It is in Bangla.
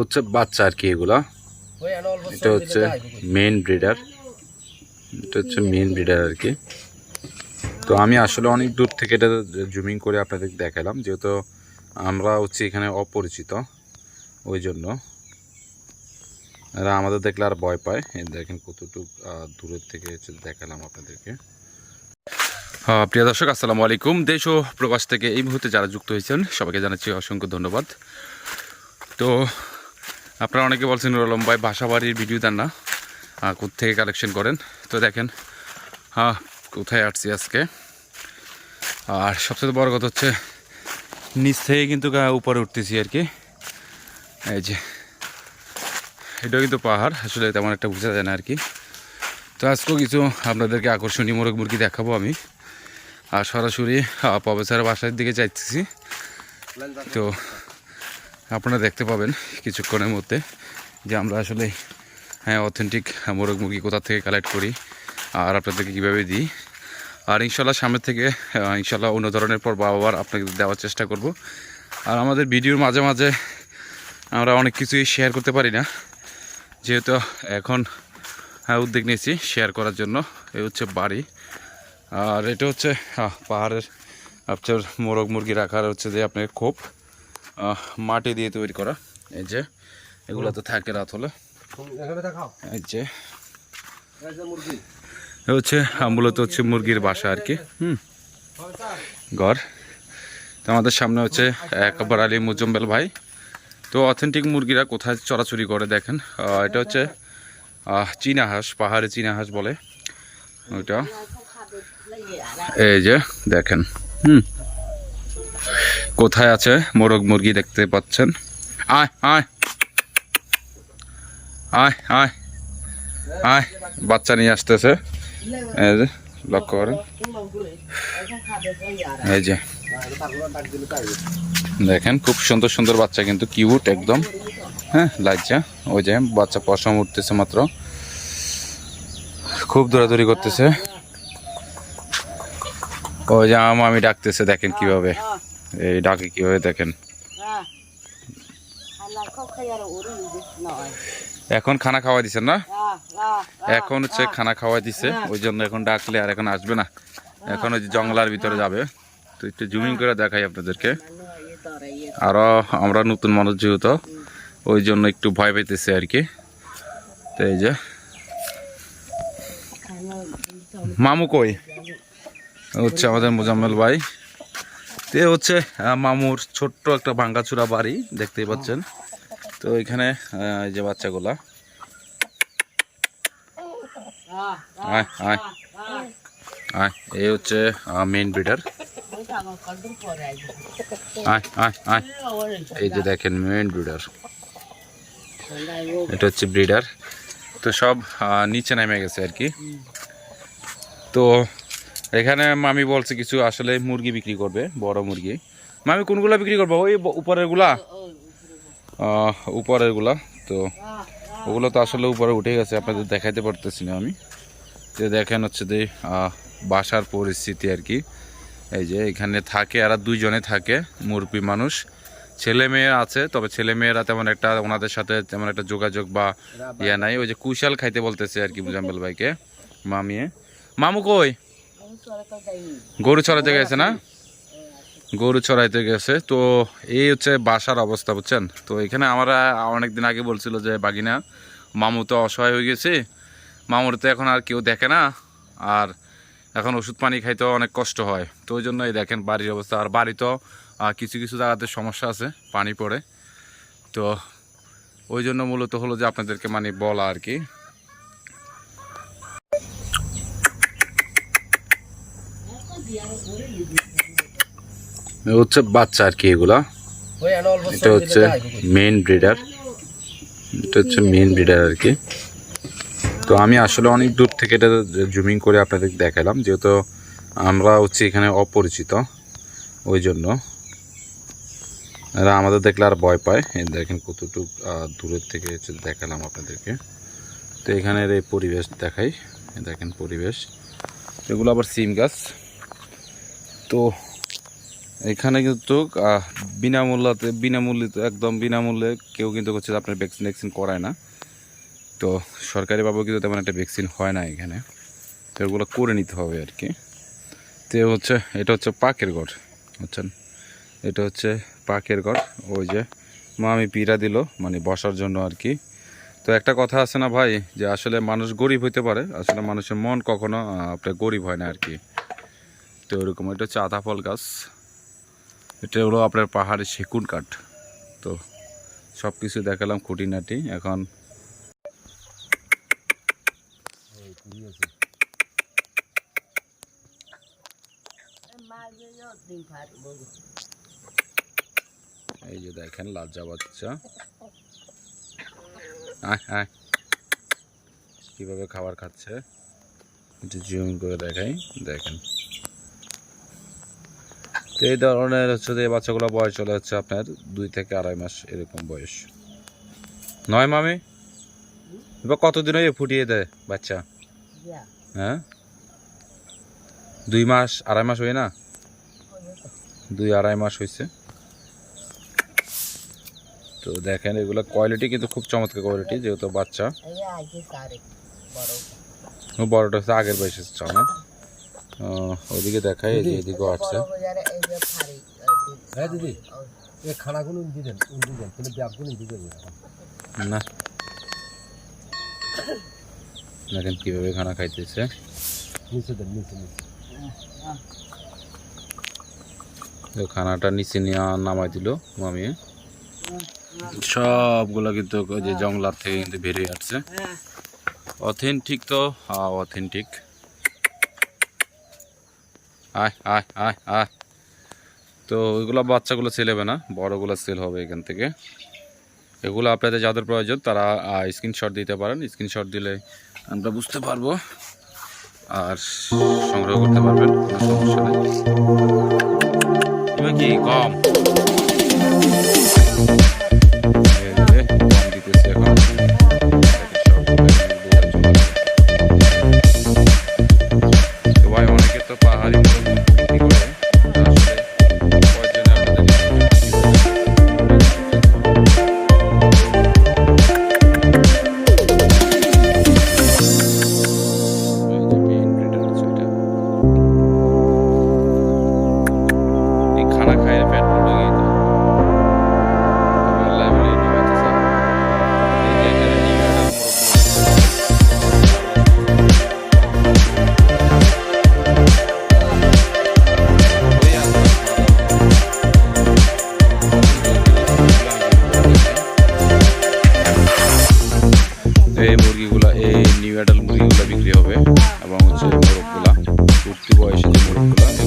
হচ্ছে বাচ্চা আর কি এগুলা। এটা হচ্ছে মেন ব্রিডার এটা হচ্ছে মেন ব্রিডার আর কি। তো আমি আসলে অনেক দূর থেকে এটা জুমিং করে আপনাদের দেখালাম যেহেতু আমরা হচ্ছে এখানে অপরিচিত ওই জন্য। এরা আমাদের দেখলে আর ভয় পায়। দেখেন কতটুকু দূরের থেকে হচ্ছে দেখালাম আপনাদেরকে। প্রিয় দর্শক, আসসালামু আলাইকুম। দেশ ও প্রবাস থেকে এই মুহূর্তে যারা যুক্ত হয়েছেন, সবাইকে জানাচ্ছি অসংখ্য ধন্যবাদ। তো, আপনারা অনেকে বলছেন নুর আলম ভাই বাসাবাড়ির ভিডিও দেন না কোত্থেকে কালেকশন করেন? তো দেখেন হ্যাঁ কোথায় আসছি আজকে। আর সবচেয়ে বড় কথা হচ্ছে, নিচ থেকে কিন্তু উপরে উঠতেছি আর কি। এই যে, এটাও কিন্তু পাহাড়, আসলে তেমন একটা বোঝা যায় না আর কি। তো আজকেও কিছু আপনাদেরকে আকর্ষণীয় মোরগ মুরগি দেখাবো আমি। আর সরাসরি প্রফেসরের বাসার দিকে যাইতেছি। তো আপনারা দেখতে পাবেন কিছুক্ষণের মধ্যে যে আমরা আসলে হ্যাঁ অথেন্টিক মোরগ মুরগি কোথা থেকে কালেক্ট করি আর আপনাদেরকে কীভাবে দিই। আর ইনশাল্লাহ সামনের থেকে ইনশাল্লাহ অন্য ধরনের পর আবার আপনাকে দেওয়ার চেষ্টা করব। আর আমাদের ভিডিওর মাঝে মাঝে আমরা অনেক কিছুই শেয়ার করতে পারি না। যেহেতু এখন হ্যাঁ উদ্যোগ নিয়েছি শেয়ার করার জন্য। এই হচ্ছে বাড়ি। আর এটা হচ্ছে পাহাড়ের আপনার মোরগ মুরগি রাখার হচ্ছে যে আপনার খোপ মাটি দিয়ে তৈরি করা। এই যে, এগুলো তো থাকে রাত হলে। এই যে হচ্ছে মূলত হচ্ছে মুরগির বাসা আর কি, হুম, ঘর। তো আমাদের সামনে হচ্ছে একবার আলী মুজম্বেল ভাই। তো অথেন্টিক মুরগিরা কোথায় চড়াচড়ি করে দেখেন। এটা হচ্ছে চীনা হাঁস, পাহাড়ে চীনা হাঁস বলে। ওইটা। এই যে, দেখেন, হুম। কোথায় আছে মোরগ মুরগি দেখতে পাচ্ছেন? আয় আয়। আয় আয়। আয়, বাচ্চা নিয়ে আসতেছে। এই যে, লক্ষ্য করেন। এই যে, দেখেন, খুব সুন্দর সুন্দর বাচ্চা কিন্তু কিউট একদম। হ্যাঁ লাজ্জা ওই যে, বাচ্চা পশম উঠতেছে মাত্র। খুব দৌড়াদৌড়ি করতেছে। যে আম আমি ডাকতেছে দেখেন কীভাবে। এই ডাকে কীভাবে দেখেন। এখন খানা খাওয়া দিছেন না? এখন হচ্ছে খানা খাওয়া দিছে ওই জন্য এখন ডাকলে আর এখন আসবে না। এখন ওই জঙ্গলার ভিতরে যাবে। তো একটু জুমিং করে দেখাই আপনাদেরকে। আরও আমরা নতুন মানুষ যেহেতু ওই জন্য একটু ভয় পেতেছে আর কি। তো এই যে। মামু কই? হচ্ছে আমাদের মোজাম্মেল ভাই। তো হচ্ছে মামুর ছোট্ট একটা ভাঙ্গাচুরা বাড়ি, দেখতেই পাচ্ছেন। তো এখানে এই যে বাচ্চাগুলা। আয় আয়। আয় এই হচ্ছে মেইন ব্রিডার আয় আয় আয়। এই যে দেখেন মেইন ব্রিডার এটা হচ্ছে ব্রিডার তো সব নিচে নেমে গেছে আর কি। তো এখানে মামি বলছে কিছু আসলে মুরগি বিক্রি করবে, বড় মুরগি। মামি, কোনগুলা বিক্রি করব? ওই উপরেরগুলা? উপরেরগুলা, তো ওগুলো তো আসলে উপরে উঠে গেছে, আপনাদের দেখাইতে পারতেছি না আমি। যে দেখেন হচ্ছে যে বাসার পরিস্থিতি আর কি। এই যে এখানে থাকে আর দুইজনে থাকে, মুরব্বী মানুষ। ছেলে মেয়ে আছে, তবে ছেলে মেয়েরা তেমন একটা ওনাদের সাথে তেমন একটা যোগাযোগ বা ইয়া নাই। ওই যে কুশাল খাইতে বলতেছে আর কি মুজাম্মেল ভাইকে, মামিয়ে। মামু কই? গরু চড়াইতে গেছে না? গরু চড়াইতে গেছে। তো এই হচ্ছে বাসার অবস্থা বুঝছেন? তো এখানে আমরা অনেকদিন আগে বলছিল যে বাগিনা মামু তো অসহায় হয়ে গেছে। মামুর তো এখন আর কেউ দেখে না। আর এখন ওষুধ পানি খাইতে অনেক কষ্ট হয়। তো ওই জন্য এই দেখেন বাড়ির অবস্থা। আর বাড়ি তো কিছু কিছু জায়গাতে সমস্যা আছে পানি পড়ে। তো ওই জন্য মূলত হলো যে আপনাদেরকে মানে বলা আর কি। হচ্ছে বাচ্চা আর কি এগুলা। এটা হচ্ছে মেইন ব্রিডার এটা হচ্ছে মেইন ব্রিডার আর কি। তো আমি আসলে অনেক দূর থেকে এটা জুমিং করে আপনাদের দেখালাম, যেহেতু আমরা হচ্ছে এখানে অপরিচিত, ওই জন্য। এরা আমাদের দেখলে আর ভয় পায়। দেখেন কতটুকু দূরের থেকে হচ্ছে দেখালাম আপনাদেরকে। তো এখানের এই পরিবেশ দেখাই। দেখেন পরিবেশ। এগুলো আবার সিম গাছ। তো এখানে কিন্তু বিনামূল্যতে বিনামূল্যে একদম বিনামূল্যে কেউ কিন্তু হচ্ছে আপনার ভ্যাকসিন ভ্যাকসিন করায় না। তো সরকারিভাবেও কিন্তু তেমন একটা ভ্যাকসিন হয় না এখানে। তো এগুলো করে নিতে হবে আর কি। তো হচ্ছে, এটা হচ্ছে পাকের ঘর বুঝছেন? এটা হচ্ছে পাকের ঘর ওই যে মা আমি পিড়া দিল মানে বসার জন্য আর কি। তো একটা কথা আছে না ভাই, যে আসলে মানুষ গরিব হইতে পারে, আসলে মানুষের মন কখনো আপনার গরিব হয় না আর কি। তো ওরকম। এটা হচ্ছে আধা ফল গাছ। এটা হলো আপনার পাহাড়ের সেগুন কাঠ। তো সব কিছু দেখালাম খুঁটিনাটি। এখন এই যে দেখেন লাজ্জা বাচ্চা। আয় কীভাবে খাবার খাচ্ছে? জুম করে দেখাই। দেখেন। তো এই ধরনের হচ্ছে যে বাচ্চাগুলো বয়স চলে হচ্ছে আপনার দুই থেকে আড়াই মাস এরকম বয়স। নয় মামি? এবার কতদিন হয়ে ফুটিয়ে দেয় বাচ্চা? হ্যাঁ? দুই মাস আড়াই মাস হয়ে না? দুই আড়াই মাস হয়েছে। তো দেখেন এগুলো কোয়ালিটি কিন্তু খুব চমৎকার কোয়ালিটি যেহেতু বাচ্চা। বড়টা হচ্ছে আগের বয়সের চাও না? ওদিকে দেখাই এই যে এদিকেও আসছে হ্যাঁ দিদি এই খানাগুলো দিয়ে দেন দিয়ে দেন কিন্তু ব্যাগগুলো না। দেখেন কীভাবে খানা খাইতেছে। নিচে দেন নিচে নিচে। খানাটা নিচে নিয়ে নামাই দিল মামি সবগুলো কিন্তু ওই যে জঙ্গলার থেকে কিন্তু বেরিয়ে আসছে। অথেন্টিক তো? হ্যাঁ অথেন্টিক। আয় আয় আয় আয়। তো ওইগুলো বাচ্চাগুলো সেল হবে না, বড়গুলো সেল হবে এখান থেকে। এগুলো আপনাদের যাদের প্রয়োজন, তারা স্ক্রিনশট দিতে পারেন। স্ক্রিনশট দিলে আমরা বুঝতে পারব আর সংগ্রহ করতে পারবেন সমস্যা নেই। কি কম এই মুরগিগুলা, এই নিউ অ্যাডাল্ট মুরগিগুলা বিক্রি হবে। এবং হচ্ছে মোরগগুলা উঠতি বয়সে যে মোরগগুলা